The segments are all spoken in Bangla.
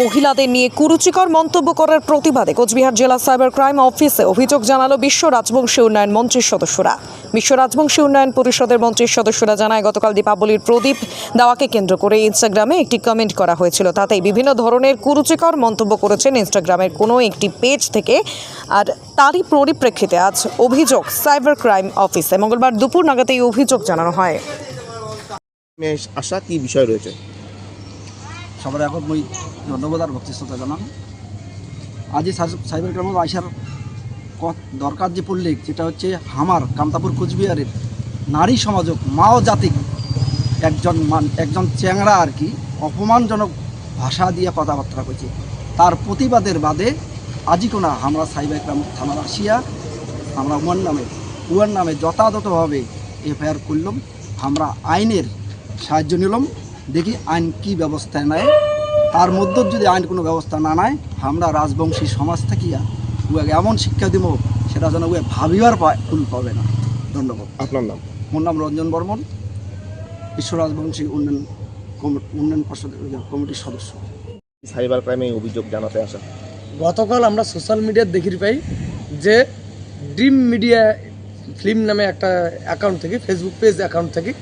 মহিলাদের নিয়ে কুরুচিকর মন্তব্য করার প্রতিবাদে কোচবিহার জেলা সাইবার ক্রাইম অফিসে অভিযোগ জানালো বিশ্ব রাজবংশী উন্নয়ন মঞ্চের সদস্যরা। বিশ্ব রাজবংশী উন্নয়ন পরিষদের মঞ্চের সদস্যরা জানায়, গতকাল দীপাবলির প্রদীপ দেওয়াকে কেন্দ্র করে ইনস্টাগ্রামে একটি কমেন্ট করা হয়েছিল। তাতেই বিভিন্ন ধরনের কুরুচিকর মন্তব্য করেছেন ইনস্টাগ্রামের কোনো একটি পেজ থেকে আর তারই পরিপ্রেক্ষিতে আজ অভিযোগ সাইবার ক্রাইম অফিসে। মঙ্গলবার দুপুর নাগাদ এই অভিযোগ জানানো হয়। আসা কি বিষয় রয়েছে? সবার এখন মই ধন্যবাদ আর ভক্তি জানান আজি সাইবার ক্রাইম আইসার দরকার যে পড়লে, যেটা হচ্ছে হামার কামতাপুর কোচবিহারের নারী সমাজক, মাও জাতিক একজন মান একজন চ্যাংড়া আর কি অপমানজনক ভাষা দিয়ে কথাবার্তা কইছে। তার প্রতিবাদের বাদে আজি কোনা আমরা সাইবার ক্রাইম থানার আসিয়া আমরা উয়ার নামে উয়ার নামে যথাযথভাবে এফআইআর করলাম। আমরা আইনের সাহায্য নিলাম। দেখি আইন কি ব্যবস্থা নেয়। তার মধ্যে যদি আইন কোনো ব্যবস্থা না নেয় আমরা রাজবংশী সমাজ থাকিয়া উয়াকে এমন শিক্ষা দিব সেটা যেন উয়ে ভাবিবার পায় ভুল পাবে না। ধন্যবাদ। আপনার নাম? মোর নাম রঞ্জন বর্মন বিশ্ব রাজবংশী উন্নয়ন কমি- উন্নয়ন পর্ষদের কমিটির সদস্য। সাইবার ক্রাইমে অভিযোগ জানাতে আসা। গতকাল আমরা সোশ্যাল মিডিয়ার দেখি পাই যে ড্রিম মিডিয়া ফিল্ম নামে একটা অ্যাকাউন্ট থেকে ফেসবুক পেজ অ্যাকাউন্ট থেকে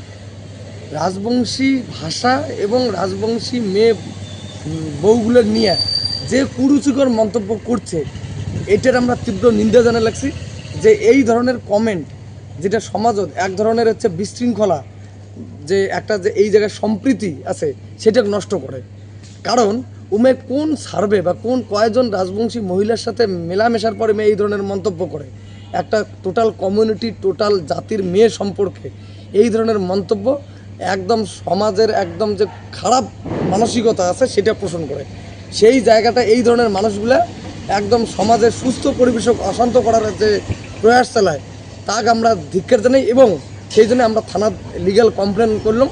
রাজবংশী ভাষা এবং রাজবংশী মেয়ে বউগুলো নিয়ে যে কুরুচিকর মন্তব্য করছে, এটার আমরা তীব্র নিন্দা জানা লাগছি যে এই ধরনের কমেন্ট যেটা সমাজত এক ধরনের হচ্ছে বিশৃঙ্খলা, যে একটা যে এই জায়গায় সম্প্রীতি আছে, সেটা নষ্ট করে। কারণ উমে কোন সার্ভে বা কোন কয়জন রাজবংশী মহিলার সাথে মেলামেশার পরে মেয়ে এই ধরনের মন্তব্য করে? একটা টোটাল কমিউনিটি টোটাল জাতির মেয়ে সম্পর্কে এই ধরনের মন্তব্য একদম সমাজের একদম যে খারাপ মানসিকতা আছে সেটা পোষণ করে। সেই জায়গাটা এই ধরনের মানুষগুলা একদম সমাজের সুস্থ পরিবেশক অশান্ত করার যে প্রয়াস চালায়, তাকে আমরা ধিক্ষার জানাই এবং সেই জন্য আমরা থানার লিগ্যাল কমপ্লেন করলাম।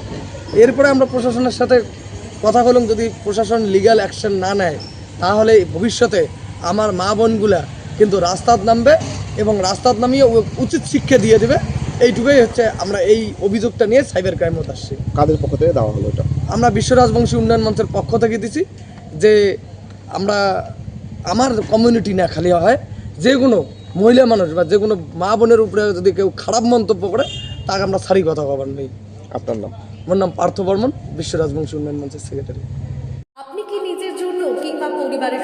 এরপরে আমরা প্রশাসনের সাথে কথা বললাম যদি প্রশাসন লিগাল অ্যাকশন না নেয়, তাহলে ভবিষ্যতে আমার মা বোনগুলা কিন্তু রাস্তাত নামবে এবং রাস্তাত নামিয়ে উচিত শিক্ষা দিয়ে দেবে। এইটুকুই হচ্ছে আমরা এই অভিযোগটা নিয়ে সাইবার ক্রাইমত আসছি। কাদের পক্ষ থেকে দেওয়া হলো এটা? আমরা বিশ্ব রাজবংশী উন্নয়ন মঞ্চের পক্ষ থেকে দিছি যে আমরা আমার কমিউনিটি না খালি হয় যে কোনো মহিলা মানুষ বা যে কোনো মা বোনের উপরে যদি কেউ খারাপ মন্তব্য করে তাকে আমরা সারি কথা কবার নেই আপনার নাম? আমার নাম পার্থ বর্মন বিশ্ব রাজবংশী উন্নয়ন মঞ্চের সেক্রেটারি আপনি কি নিজের জন্য কিংবা পরিবারের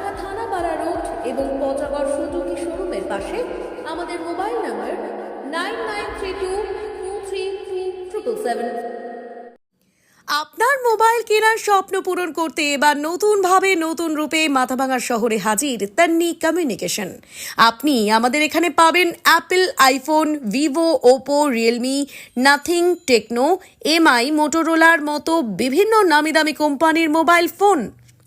এবং পচাগড় সুজুকি শোরুমের পাশে আমাদের মোবাইল নাম্বার নাইন আপনার মোবাইল কেনার স্বপ্ন পূরণ করতে এবার নতুনভাবে নতুন রূপে মাথাভাঙা শহরে হাজির তান্নি কমিউনিকেশন। আপনি আমাদের এখানে পাবেন Apple, iPhone, Vivo, Oppo, Realme, Nothing, Tecno, Mi, মোটোরোলার মতো বিভিন্ন নামি দামি কোম্পানির মোবাইল ফোন।